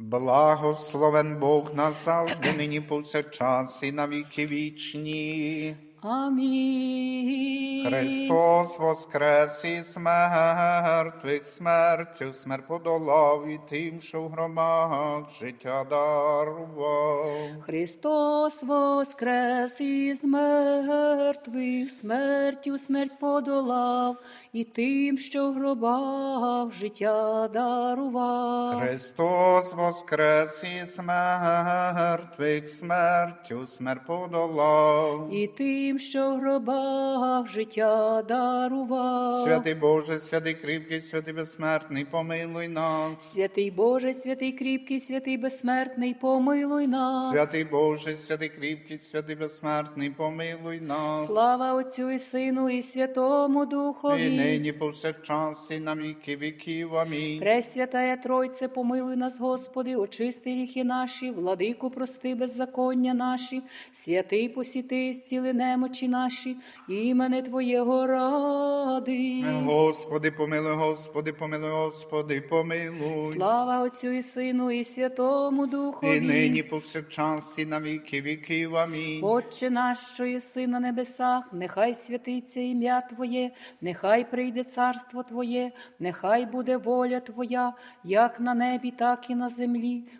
Благословен Бог назавжди, нині повсякчас і на віки вічні. Амінь. Христос воскрес із мертвих смертю, смерть подолав і тим, що в громах життя дарував. Христос воскрес із мертвих, смертю смерть подолав, і тим, що в гробах життя дарував. Христос воскрес із мертвих смертю, смерть подолав. І тим, що в гробах життя дарував. Святий Боже, святий кріпкий, святий безсмертний, помилуй нас. Святий Боже, святий кріпкий, святий безсмертний, помилуй нас. Святий Боже, святий кріпкий, святий безсмертний, помилуй нас. Слава Отцю і Сину, і Святому Духові. І нині повсякчас і на віки віків. Амінь. Пресвятая Тройце, помилуй нас, Господи, очисти гріхи наші, владику прости беззаконня наші, святий посіти, зціли немочі наші, імене Твоєго ради. Господи, помилуй, Господи, помилуй, Господи, помилуй. Слава Отцю і Сину, і Святому Духові. І нині повсякчас і на віки віків. Амінь. Отче наш, що єси на небесах, нехай святиться ім'я Твоє, нехай прийде царство Твоє, нехай буде воля Твоя, як на небі, так і на землі.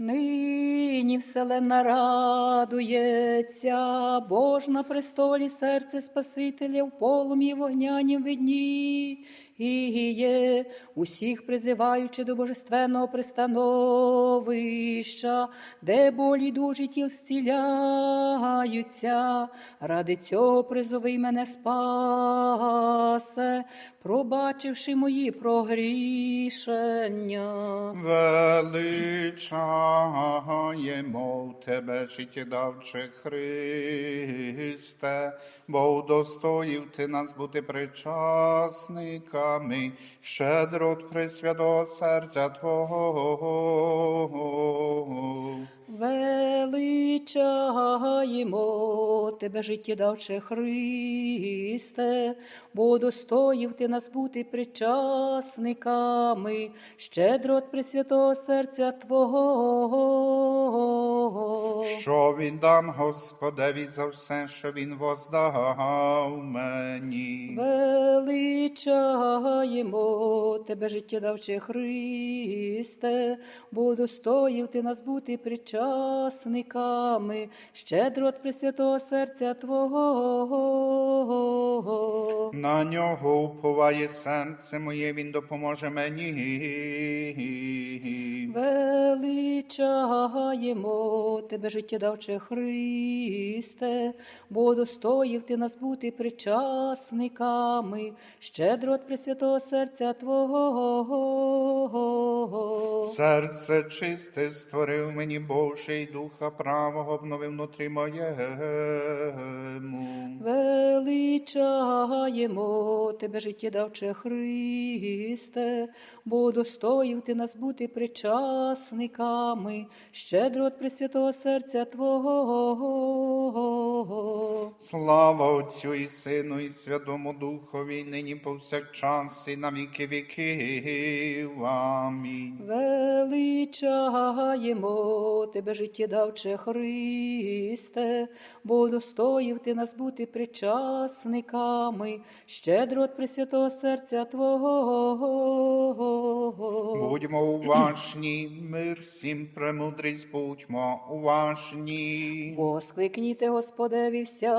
Нині вселенна радується, Бож на престолі серце Спасителя в полум'ї вогнянім видні. Є, усіх призиваючи до божественного пристановища, де болі дужі тіл зціляються. Ради цього призови мене спасе, пробачивши мої прогрішення. Величаємо Тебе, життєдавче Христе, бо удостоїв Ти нас бути причасниками, щедро пресвятого серця Твого. Величаємо тебе, життєдавче Христе, бо достоїв ти нас бути причасниками, щедро от пресвятого серця Твого. Що віддам Господеві за все, що Він воздав мені. Величаємо тебе, життєдавче Христе, бо достоїв ти нас бути причасниками, щедро от пресвятого серця Твого. На нього уповає серце моє, він допоможе мені. Величаємо тебе, життєдавче Христе, бо достоїв ти нас бути причасниками, щедро от пресвятого серця Твого. Серце чисте створив мені Боже, і духа правого обновив внутрі моєму. Величаємо тебе, життєдавче Христе, бо достоїв ти нас бути причасниками, щедро от пресвятого серця Твого. Слава Отцю і Сину, і Святому Духові, нині повсякчас, і на віки віків. Амінь. Величаємо тебе, життєдавче Христе, бо достоїв ти нас бути причасниками, щедро от пресвятого серця Твого. Будьмо уважні, мир всім премудрість, будьмо уважні. Воскликніте Господеві вся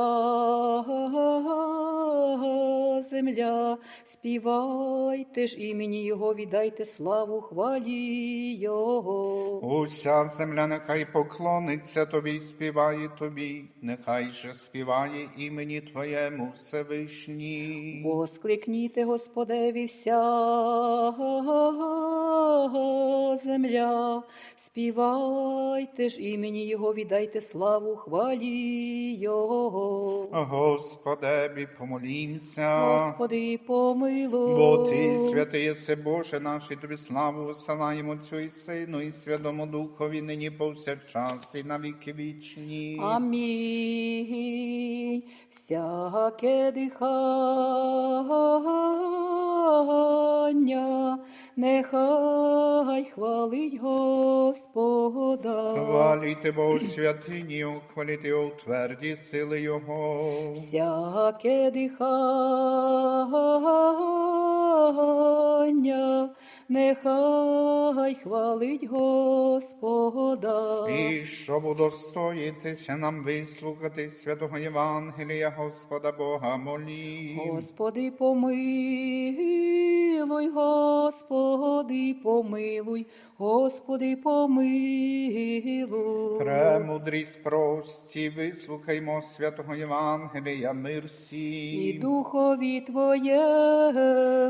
земля, співайте ж імені Його, віддайте славу хвалі Його. Уся земля нехай поклониться тобі, й співає тобі, нехай же співає імені Твоєму Всевишній. Воскликніте Господеві вся земля, співайте ж імені Його, віддайте славу хвалі Його. Господебі, помолімся. Господи, помилуй. Бо Ти, святий єси Боже наш, і тобі славу висилаємо Отцю і Сину, і Святому Духові, нині повсякчас, і на віки вічні. Амінь. Всяке дихання, нехай хвалить Господа. Хваліте Бога у святині, хваліте у тверді сили Його. Всяке дихання, нехай хвалить Господа. І щоб удостоїтися нам вислухати святого Євангелія Господа Бога молі. Господи, помилуй, Господи, помилуй, Господи, помилуй. Премудрість прості, вислухаймо святого Євангелія, мир І сім. духові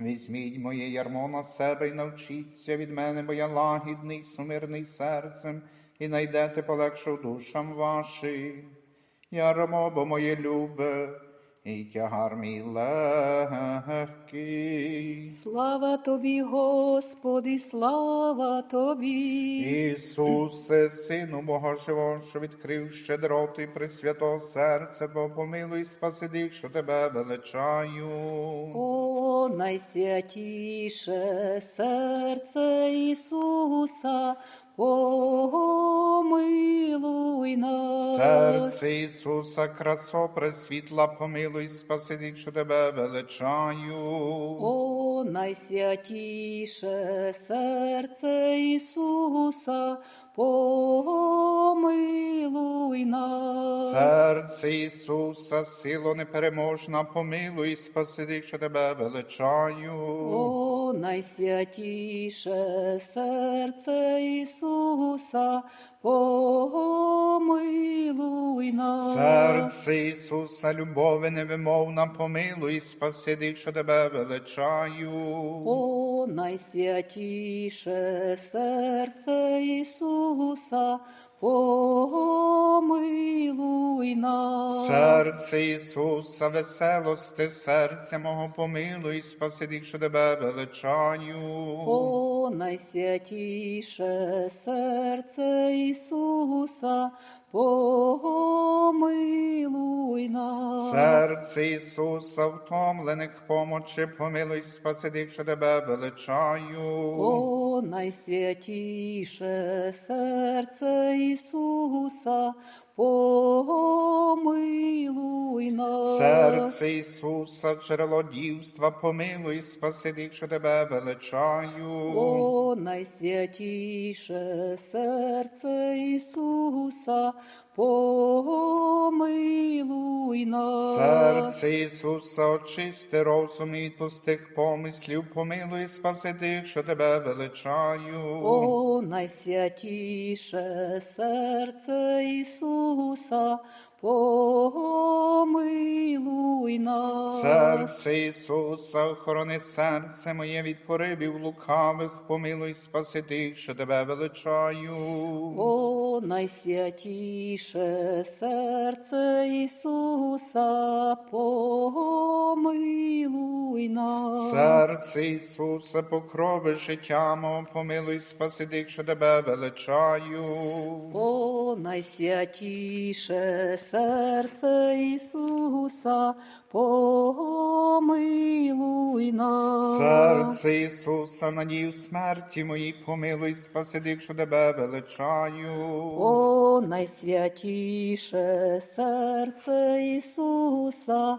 Візьміть моє ярмо на себе і навчіться від мене, бо я лагідний, сумирний серцем, і найдете полегшу душам вашим. Ярмо, бо моє любе, і тягар мій легкий. Слава Тобі, Господи, слава Тобі. Ісусе, Сину Бога Живого, що відкрив щедроти пресвятого серця, Бо помилуй, спаси тих, що тебе величаю. О, найсвятіше серце Ісуса, помилуй нас. Серце Ісуса, красо пресвітла, помилуй, спаси що тебе величаю. О, найсвятіше серце Ісуса, помилуй нас. Серце Ісуса, сило непереможна, помилуй, спаси що тебе величаю. О, найсвятіше серце Ісуса, помилуй нас. Серце Ісуса, любові невимовна, помилуй, спаси тих, що тебе величаю. О, найсвятіше серце Ісуса, помилуй нас. Серце Ісуса, веселости, серця мого помилуй, спаси тих, що тебе величаю. О, найсвятіше серце Ісуса, помилуй нас. Серце Ісуса, втомлених помочи, помилуй, спаси тих, що тебе величаю. О, найсвятіше серце Ісуса, помилуй нас. Серце Ісуса, джерело дівства, помилуй, спаси що тебе величаю. О, найсвятіше серце Ісуса, помилуй нас. Серце Ісуса, очисти розум і від пустих помислів, помилуй, спаси тих, що тебе величаю. О, найсвятіше серце Ісуса, помилуй нас. Серце Ісуса, охорони серце моє від поривів лукавих, помилуй, спаси тих, що тебе величаю. О, найсвятіше серце Ісуса, помилуй нас. Серце Ісуса, покрови життя мого, помилуй, спаси дих, що тебе величаю. О, найсвятіше серце Ісуса, помилуй нас. Серце Ісуса, надію смерті моїй, помилуй, спаси що тебе величаю. О, найсвятіше серце Ісуса,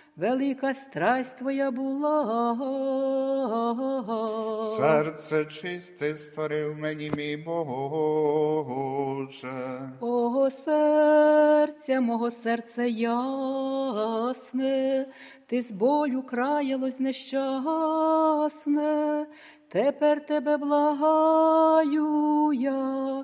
велика страсть твоя була. Серце чисте створив мені, мій Боже. Ого серця, мого серце ясне, ти з болю краялось нещасне, тепер тебе благаю я,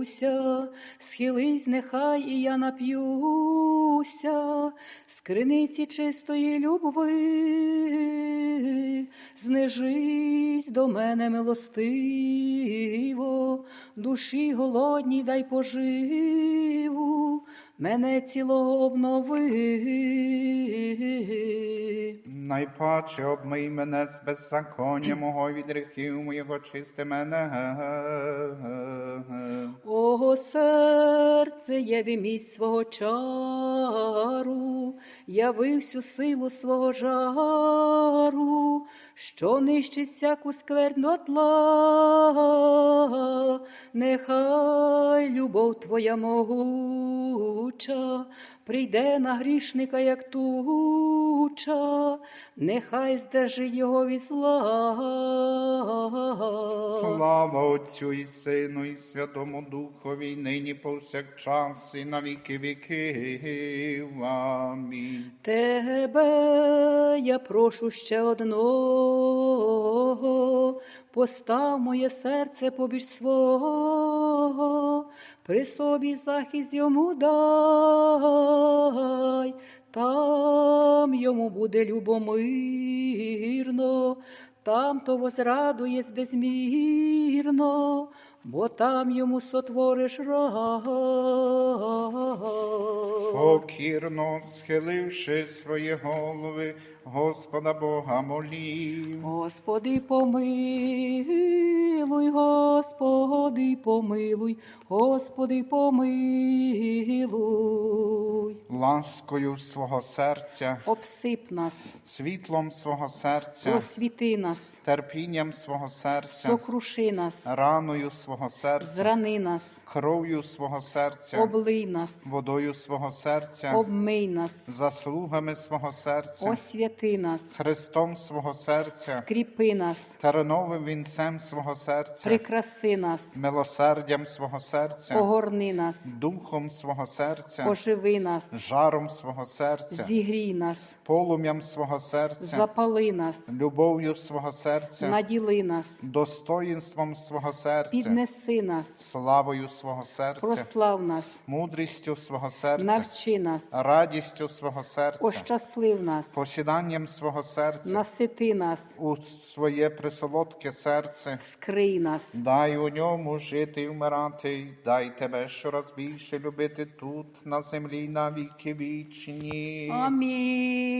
дивлюся, схились, нехай і я нап'юся, з криниці чистої любви, знижись до мене милостиво, душі голодній дай поживу, мене цілого обнови. Найпаче обмий мене з беззаконня мого від гріхів моєго чисти мене. Ого серце, є міць свого чару, яви всю силу свого жару, що нищить всяку скверну тла, нехай любов твоя могуча, прийде на грішника, як туча, нехай здержить його від зла. Слава Отцю і Сину, і Святому Духові, нині повсякчас, і на віки віків. Амінь. Тебе я прошу ще одного, постав моє серце побіж свого, при собі захист йому дай, там йому буде любомирно, там то возрадує безмірно, бо там йому сотвориш рай. Покірно схиливши свої голови, Господа Бога молів. Господи, помилуй, Господи, помилуй, Господи, помилуй. Ласкою свого серця, Обсип нас, світлом свого серця, просвіти нас, терпінням свого серця, сокруши нас, раною свого серця, зрани нас, кров'ю свого серця, облий нас, водою свого серця, обмий нас, заслугами свого серця, освяти нас, Христом свого серця, скріпи нас, терновим вінцем свого серця, прикраси нас, милосердям свого серця, огорни нас, духом свого серця, поживи нас, жаром свого серця, зігрій нас, полум'ям свого серця, запали нас, любов'ю свого серця, наділи нас, достоїнством свого серця, піднеси нас, славою свого серця, прослав нас, мудрістю свого серця, навчи нас, радістю свого серця, ощаслив нас, посіданням свого серця, насити нас, у своє присолодке серце. скрий нас. Дай у ньому жити і вмирати, дай тебе щораз більше любити тут, на землі, на віки вічні. Амінь.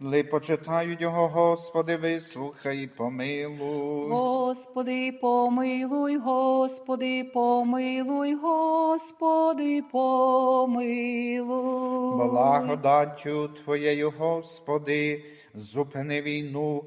Ли почитають його, Господи, вислухай і помилуй. Господи, помилуй, Господи, помилуй, Господи, помилуй. Благодаттю Твоєю, Господи, зупини війну.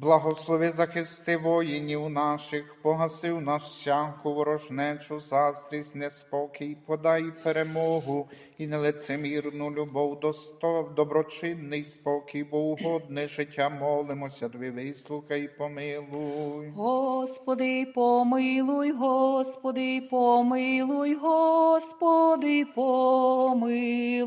Благослови захисти воїнів наших, погаси в нас всяку ворожнечу, заздрість, неспокій, подай перемогу і нелицемірну любов, досто, доброчинний спокій, бо угодне життя молимося, Тобі вислухай помилуй. Господи, помилуй, Господи, помилуй, Господи, помилуй.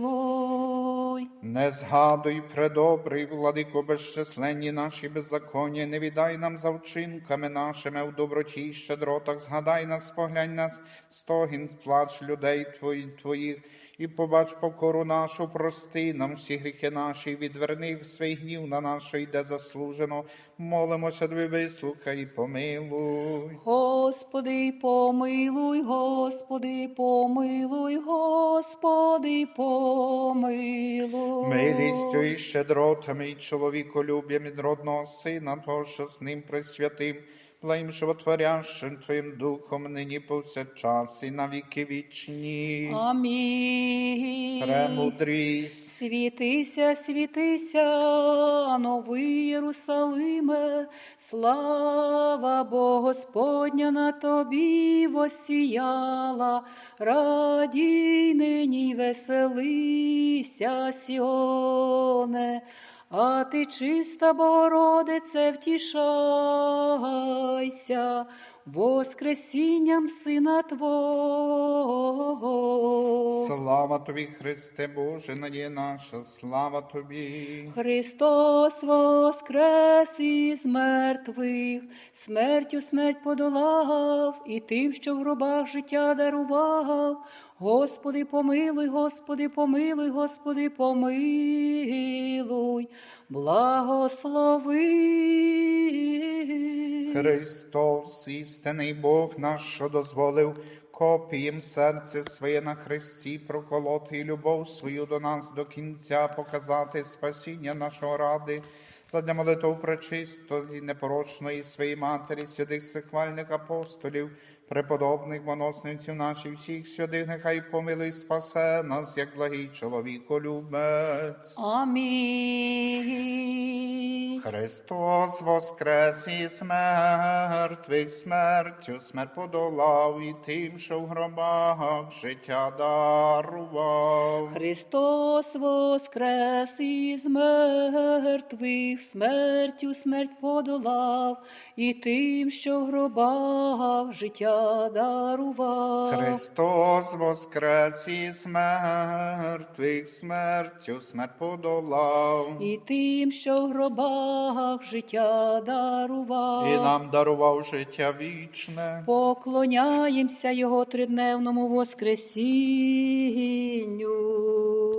Не згадуй, предобрий, владико, безчисленні наші беззаконня, не віддай нам за вчинками нашими в доброті й щедротах, згадай нас, поглянь нас, стогін, плач людей твої, твоїх, і побач покору нашу, прости нам всі гріхи наші, відверни в свій гнів на нашу, йде заслужено. Молимося, тобі вислухай і помилуй. Господи, помилуй, Господи, помилуй, Господи, помилуй. Милістю і щедротами, і чоловіколюб'ям і родного сина, того, що з ним присвятим, благим животворящим Твоїм духом, нині повсякчас і на віки вічні. Амінь. Премудрість, Світися, світися, новий Єрусалиме, слава Бо Господня на тобі восіяла, радій нині веселися, Сіоне, а ти чиста Богородице, втішайся, воскресінням Сина Твого. слава Тобі, Христе Боже, надія наша, слава Тобі. Христос воскрес із мертвих, смертю смерть подолав, і тим, що в гробах життя дарував. Господи, помилуй, Господи, помилуй, Господи, помилуй, благослови. Христос, істинний Бог наш, що дозволив копієм серце своє на Христі проколоти і любов свою до нас до кінця показати спасіння нашого ради. Задля молитв пречистої, непорочної своєї матері, святих сихвальних апостолів, преподобних моносниців наших всіх святих, нехай помилуй спасе нас, як благий чоловіколюбець. Амінь. Христос воскрес із мертвих смертю, смерть подолав і тим, що в гробах життя дарував. Христос воскрес із мертвих, смертю смерть подолав, і тим, що в гробах життя дарував. Христос воскрес із мертвих смертю, смерть подолав. І тим, що в гробах життя дарував. І нам дарував життя вічне. Поклоняємося Його тридневному воскресінню.